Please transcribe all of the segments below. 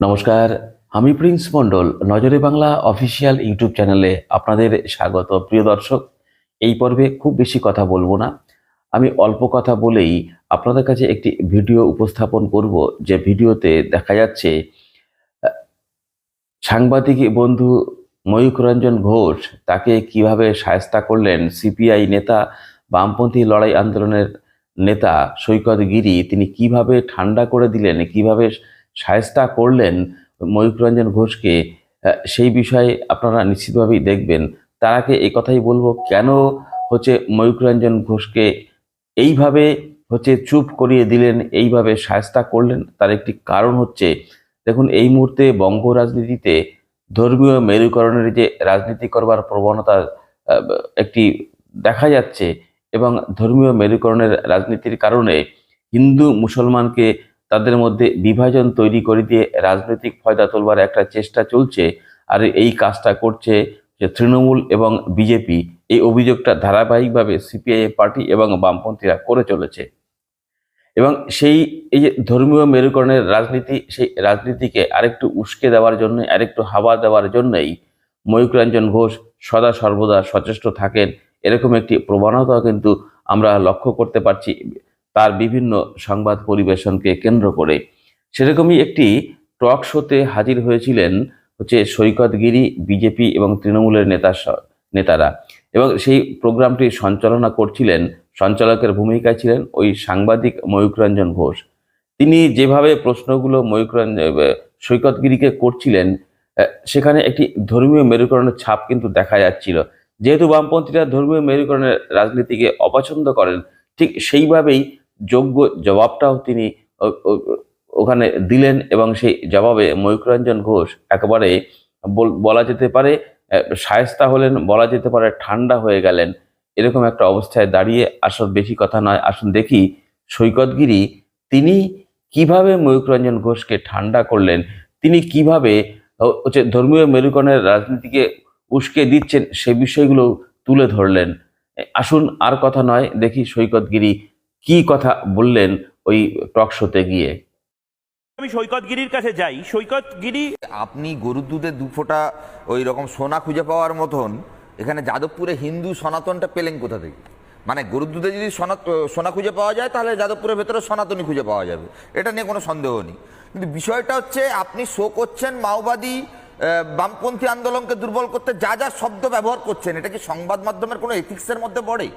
নমস্কার, আমি প্রিন্স মণ্ডল, নজরে বাংলা অফিসিয়াল ইউটিউব চ্যানেলে আপনাদের স্বাগত। প্রিয় দর্শক, এই পর্বে খুব বেশি কথা বলব না। আমি অল্প কথা বলেই আপনাদের কাছে একটি ভিডিও উপস্থাপন করব, যে ভিডিওতে দেখা যাচ্ছে সাংবাদিক বন্ধু ময়ূক রঞ্জন ঘোষ তাকে কীভাবে সায়স্তা করলেন সিপিআই নেতা, বামপন্থী লড়াই আন্দোলনের নেতা সৈকত গিরি, তিনি কীভাবে ঠান্ডা করে দিলেন, কীভাবে সায়স্তা করলেন ময়ূক রঞ্জন ঘোষকে সেই বিষয়ে আপনারা নিশ্চিতভাবেই দেখবেন। তার আগে এই কথাই বলব, কেন হচ্ছে ময়ূক রঞ্জন ঘোষকে এইভাবে হচ্ছে চুপ করিয়ে দিলেন, এইভাবে সায়স্তা করলেন? তার একটি কারণ হচ্ছে, দেখুন, এই মুহূর্তে বঙ্গ রাজনীতিতে ধর্মীয় মেরুকরণের যে রাজনীতি করবার প্রবণতা একটি দেখা যাচ্ছে এবং ধর্মীয় মেরুকরণের রাজনীতির কারণে হিন্দু মুসলমানকে তাদের মধ্যে বিভাজন তৈরি করে দিয়ে রাজনৈতিক ফয়দা তোলবার একটা চেষ্টা চলছে। আর এই কাজটা করছে যে তৃণমূল এবং বিজেপি। এই অভিযোগটা ধারাবাহিকভাবে সিপিআই পার্টি এবং বামপন্থীরা করে চলেছে। এবং সেই, এই যে ধর্মীয় মেরুকরণের রাজনীতি, সেই রাজনীতিকে আরেকটু উস্কে দেওয়ার জন্য, আরেকটু হাওয়া দেওয়ার জন্যই ময়ূক রঞ্জন ঘোষ সদা সর্বদা সচেষ্ট থাকেন। এরকম একটি প্রবণতা কিন্তু আমরা লক্ষ্য করতে পারছি। তার বিভিন্ন সংবাদ পরিবেশনকে কেন্দ্র করে। সেরকমই একটি টক শোতে হাজির হয়েছিলেন হচ্ছে সৈকতগিরি বিজেপি এবং তৃণমূলের নেতা নেতারা। এবং সেই প্রোগ্রামটি সঞ্চালনা করছিলেন, সঞ্চালকের ভূমিকায় ছিলেন ওই সাংবাদিক ময়ূকরঞ্জন ঘোষ। তিনি যেভাবে প্রশ্নগুলো ময়ূক সৈকতগিরিকে করছিলেন সেখানে একটি ধর্মীয় মেরুকরণের ছাপ কিন্তু দেখা যাচ্ছিল। যেহেতু বামপন্থীরা ধর্মীয় মেরুকরণের রাজনীতিকে অপছন্দ করেন, ঠিক সেইভাবেই যোগ্য জবাবটাও তিনি ওখানে দিলেন এবং সেই জবাবে ময়ূকরঞ্জন ঘোষ একেবারে বল- যেতে পারে আহ, শায়েস্তা হলেন বলা যেতে পারে ঠান্ডা হয়ে গেলেন। এরকম একটা অবস্থায় দাঁড়িয়ে আসল বেশি কথা নয়। আসুন দেখি সৈকতগিরি তিনি কীভাবে ময়ূকরঞ্জন ঘোষকে ঠান্ডা করলেন? তিনি কীভাবে হচ্ছে ধর্মীয় মেরুকরণের রাজনীতিকে উস্কে দিচ্ছেন সে বিষয়গুলো তুলে ধরলেন? আসুন আর কথা নয় দেখি সৈকতগিরি কি কথা বললেন ওই টক শোতে গিয়ে? আমি সৈকতগিরির কাছে যাই। সৈকতগিরি আপনি গরুর দুধে দু ফোঁটা ওই রকম সোনা খুঁজে পাওয়ার মতন এখানে যাদবপুরে হিন্দু সনাতনটা পেলেন কোথা থেকে? মানে গরুর দুধে যদি সোনা খুঁজে পাওয়া যায় তাহলে যাদবপুরের ভেতরে সনাতনী খুঁজে পাওয়া যাবে। এটা নিয়ে কোনো সন্দেহ নেই। কিন্তু বিষয়টা হচ্ছে আপনি শো করছেন মাওবাদী বামপন্থী আন্দোলনকে দুর্বল করতে যা যা শব্দ ব্যবহার করছেন এটা কি সংবাদ মাধ্যমের কোনো এথিক্সের মধ্যে পড়ে?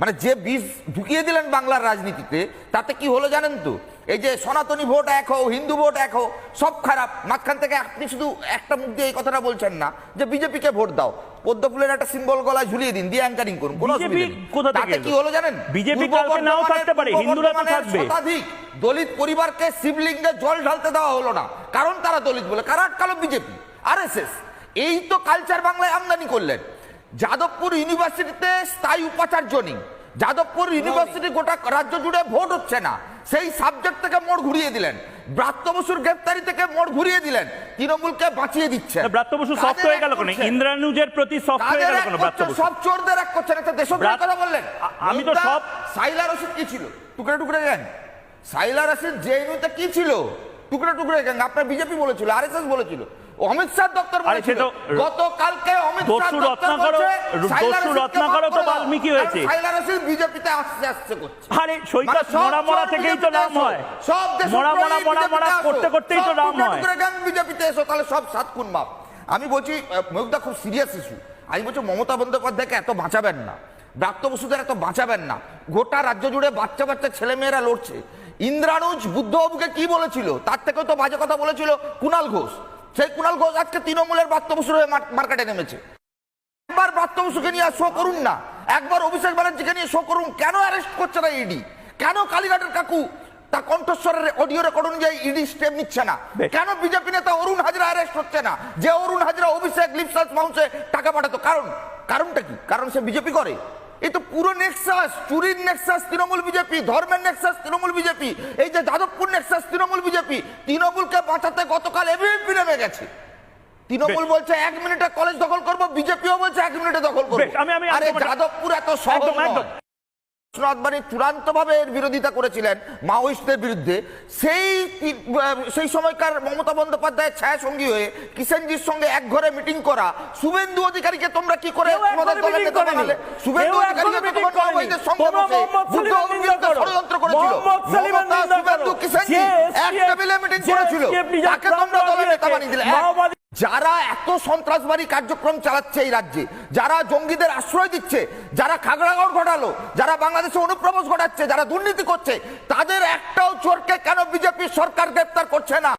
মানে যে বীজ ঢুকিয়ে দিলেন বাংলার রাজনীতিতে তাতে কি হলো জানেন তো? এই যে সনাতনী ভোট এক হো হিন্দু ভোট এক হো সব খারাপ। মাঝখান থেকে আপনি শুধু একটা মুখ দিয়ে এই কথাটা বলছেন না যে বিজেপিকে ভোট দাও। পদ্ম ফুলের একটা সিম্বল গলায় ঝুলিয়ে দিন দিয়ে অ্যাঙ্কারিং করুন কোনো তাতে কি হলো জানেন? নাও থাকতে পারে, হিন্দুরা তো থাকবে। শতাধিক দলিত পরিবারকে শিবলিঙ্গে জল ঢালতে দেওয়া হলো না কারণ তারা দলিত বলে কারা আটকালো বিজেপি? আরএসএস এই তো কালচার বাংলায় আমদানি করলেন। যাদবপুর ইউনিভার্সিটিতে স্থায়ী উপাচার্য নেই। যাদবপুর ইউনিভার্সিটি গোটা রাজ্য জুড়ে ভোট হচ্ছে না। সেই সাবজেক্ট থেকে মোড় ঘুরিয়ে দিলেন। ব্রাত্য বসুর গ্রেপ্তারি থেকে মোড় ঘুরিয়ে দিলেন। তৃণমূলকে বাঁচিয়ে দিচ্ছে। ব্রাত্য বসু সফট হয়ে গেল কেন? ইন্দ্রানুজের প্রতি সফট হয়ে গেল কেন ব্রাত্য বসু? সব চোরদের এক করছেন একটা দেশপ্রেমের কথা বললেন। আমি তো সব- সাইলা রশিদ কি ছিল? টুকরে টুকরে গ্যাং সাইলা রশিদ জেএনইউতে কি ছিল? টুকরে টুকরে গ্যাং আপনার বিজেপি বলেছিল আরএসএস বলেছিল। অমিত শাহ দপ্তর বলেছিল। গতকালকে অমিত শাহ দপ্তর রত্নাকরও- বলছে, র- সাইলা দস্যু রশিদকে তো বাল্মীকি হয়েছে। সাইলা বিজেপিতে আসতে আসতে করছে। আরে সৈকত মানে মরা মরা থেকেই তো নাম হয়। সব দেশ মরা মরা মরা মরা করতে করতেই তো নাম হয়। বিজেপিতে এসো তাহলে সব সাত খুন মাপ। আমি বলছি ময়ূকদা খুব সিরিয়াস ইস্যু আমি বলছি মমতা বন্দ্যোপাধ্যায়কে এত বাঁচাবেন না। ব্রাত্য বসুদের এত বাঁচাবেন না। গোটা রাজ্য জুড়ে বাচ্চা বাচ্চা ছেলে মেয়েরা লড়ছে। ইন্দ্রানুজ বুদ্ধবাবুকে কি বলেছিল? তার থেকেও তো বাজে কথা বলেছিল কুণাল ঘোষ। সেই কুণাল ঘোষ আজকে তৃণমূলের ব্রাত্য বসুর হয়ে মার- মার্কেটে নেমেছে। একবার ব্রাত্য বসুকে নিয়ে শো করুন না। একবার অভিষেক ব্যানার্জিকে নিয়ে শো করুন। কেন অ্যারেস্ট করছে না ইডি কেন কালীঘাটের কাকু তার কণ্ঠস্বরের অডিও রেকর্ড অনুযায়ী ইডি স্টেপ নিচ্ছে না? কেন বিজেপি নেতা অরুণ হাজরা অ্যারেস্ট হচ্ছে না? যে অরুণ হাজরা অভিষেক লিপসাস মাউন্সে টাকা পাঠাতো। কারণ কারণটা কি? কারণ সে বিজেপি করে। এই তো পুরো নেক্সাস চুরির নেক্সাস তৃণমূল বিজেপি ধর্মের নেক্সাস তৃণমূল বিজেপি এই যে যাদবপুর নেক্সাস তৃণমূল বিজেপি তৃণমূলকে বাঁচাতে গতকাল এবিপি নেমে গেছে। তৃণমূল বলছে এক মিনিটে কলেজ দখল করব বিজেপিও বলছে এক মিনিটে দখল করব। আরে যাদবপুর এত সহজ আদবানি চূড়ান্তভাবে এর বিরোধিতা করেছিলেন মাওয়িস্টদের বিরুদ্ধে। সেই সেই সময়কার মমতা বন্দ্যোপাধ্যায়ের ছায়া সঙ্গী হয়ে কিষেনজির সঙ্গে এক ঘরে মিটিং করা। শুভেন্দু অধিকারীকে তোমরা কি করে শুভেন্দু অধিকারীকে। ষড়যন্ত্র করেছিল। শুভেন্দু কিষেনজি এক টেবিলে মিটিং করেছিল। তাকে তোমরা দলের নেতা বানিয়ে দিলে। যারা এত সন্ত্রাসবাদী কার্যক্রম চালাচ্ছে এই রাজ্যে, যারা জঙ্গিদের আশ্রয় দিচ্ছে, যারা খাগড়াগড় ঘটালো, যারা বাংলাদেশে অনুপ্রবেশ ঘটাচ্ছে, যারা দুর্নীতি করছে, তাদের একটাও চোরকে কেন বিজেপি সরকার গ্রেপ্তার করছে না?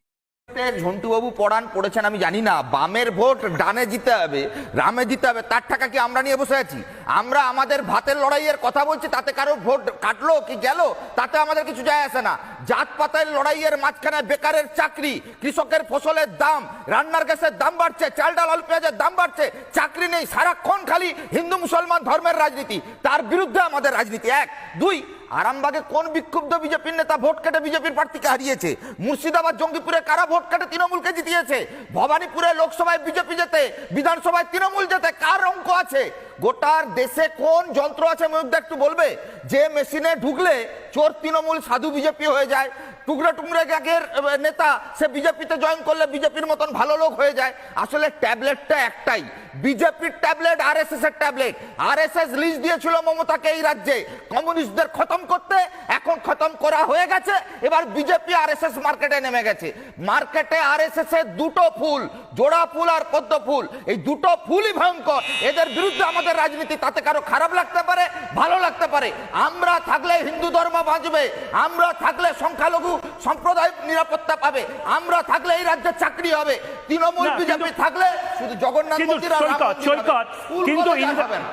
ঝন্টুবাবু পড়ান পড়েছেন আমি জানি না। বামের ভোট ডানে জিতে হবে, রামে জিতে হবে, তার টাকা কি আমরা নিয়ে বসে আছি? আমরা আমাদের ভাতের লড়াইয়ের কথা বলছি, তাতে কারও ভোট কাটলো কি গেল? তাতে আমাদের কিছু যায় আসে না। জাত পাতের লড়াইয়ের মাঝখানে বেকারের চাকরি, কৃষকের ফসলের দাম, রান্নার গ্যাসের দাম বাড়ছে, চাল ডাল, আলু পেঁয়াজের দাম বাড়ছে, চাকরি নেই, সারাক্ষণ খালি হিন্দু মুসলমান ধর্মের রাজনীতি, তার বিরুদ্ধে আমাদের রাজনীতি। এক, দুই আরামবাগে কোন বিক্ষুব্ধ বিজেপির নেতা ভোট কেটে বিজেপির প্রার্থীকে হারিয়েছে? মুর্শিদাবাদ, জঙ্গিপুরে কারা ভোট কেটে তৃণমূলকে জিতিয়েছে? ভবানীপুরে লোকসভায় বিজেপি যেতে বিধানসভায় তৃণমূল যেতে কার অঙ্ক আছে? গোটার দেশে কোন যন্ত্র আছে ময়ূরদা একটু বলবে? যে মেশিনে ঢুকলে চোর তৃণমূল সাধু বিজেপি হয়ে যায়। টুকরে টুকরে গ্যাগের নেতা, সে বিজেপিতে জয়েন করলে বিজেপির মতন ভালো লোক হয়ে যায়। আসলে ট্যাবলেটটা একটাই। বিজেপির ট্যাবলেট আর এস এস এর tablet. R S S list দিয়েছিল মমতাকে এই রাজ্যে। কমিউনিস্টদের খতম করতে এখন খতম করা হয়ে গেছে। এবার বিজেপি আর এস এস মার্কেটে নেমে গেছে। মার্কেটে আর এস এস এর দুটো ফুল জোড়া ফুল আর পদ্ম ফুল। এই দুটো ফুলই ভয়ঙ্কর। এদের বিরুদ্ধে আমাদের রাজনীতি তাতে কারও খারাপ লাগতে পারে ভালো লাগতে পারে। আমরা থাকলে হিন্দু ধর্ম বাঁচবে। আমরা থাকলে সংখ্যালঘু সম্প্রদায় নিরাপত্তা পাবে। আমরা থাকলে এই রাজ্যে চাকরি হবে। তৃণমূল বিজেপি থাকলে শুধু জগন্নাথ মন্দির আর সৈকত সৈকত কিন্তু।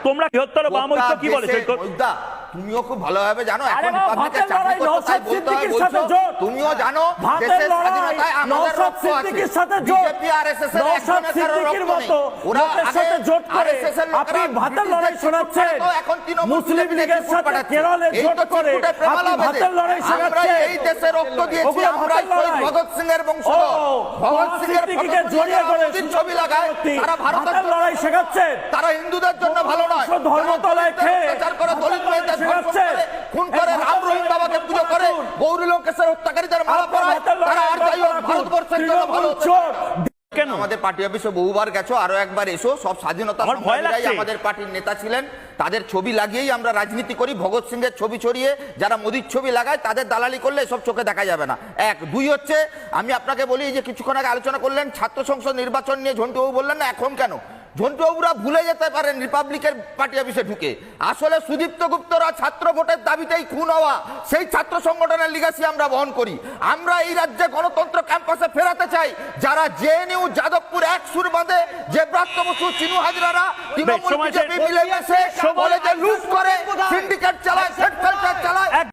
তোমরা বৃহত্তর বাম ঐক্য কি বলে সৈকত তুমিও খুব ভালোভাবে জানো এখন চাকরি করতে তাই বলতে হয় বলছো। তুমিও জানো দেশের স্বাধীনতায় আমাদের রক্ত আছে। বিজেপি আর এস এস এর একজনের কারও রক্ত নেই। ওরা আগে এর লোকেরা আপনি ভাতের লড়াই এখন তৃণমূল মুসলিম লীগের সাথে কেরলে জোট করে। আপনি ভাতের লড়াই এই দেশে রক্ত দিয়েছি আমরা শহীদ ভগৎ সিং এর বংশধর ভগৎ সিং এর সিদ্দিকীকে জড়িয়ে করে ছবি লাগায় তারা ভারতের লড়াই শেখাচ্ছেন। তারা হিন্দুদের জন্য ভালো নয়। বংশ ধর্মতলায় খেয়ে অত্যাচার করে দলিত মেয়েদের শেখাচ্ছে। খুন করে রাম রহিম বাবাকে পুজো করে গৌরী হত্যাকারীদের ভাতের লড়াই তারা আর যাই হোক ভারতবর্ষের জন্য ভালো। কেন? আমাদের পার্টি অফিসে বহুবার গেছো আরও একবার এসো সব স্বাধীনতা সংগ্রামীরাই আমাদের পার্টির নেতা ছিলেন। তাদের ছবি লাগিয়েই আমরা রাজনীতি করি ভগৎ সিং এর ছবি ছড়িয়ে যারা মোদির ছবি লাগায় তাদের দালালি করলে সব চোখে দেখা যাবে না। এক। দুই হচ্ছে আমি আপনাকে বলি যে কিছুক্ষণ আগে আলোচনা করলেন ছাত্র সংসদ নির্বাচন নিয়ে ঝন্টুবাবু বললেন না এখন কেন? ঝন্টুবাবুরা ভুলে যেতে পারেন রিপাবলিকের পার্টি অফিসে ঢুকে। আসলে সুদীপ্ত গুপ্তরা ছাত্র ভোটের দাবিতেই খুন হওয়া সেই ছাত্র সংগঠনের লিগাসি আমরা বহন করি। আমরা এই রাজ্যে গণতন্ত্র ক্যাম্পাসে ফেরাতে চাই। যারা জেএনইউ যাদবপুর এক সুর বাঁধে যে ব্রাত্য বসু চিনু হাজরারা তৃণমূল বিজেপি মিলে গেছে কলেজে লুট করে সিন্ডিকেট চালায় সেট চালায়।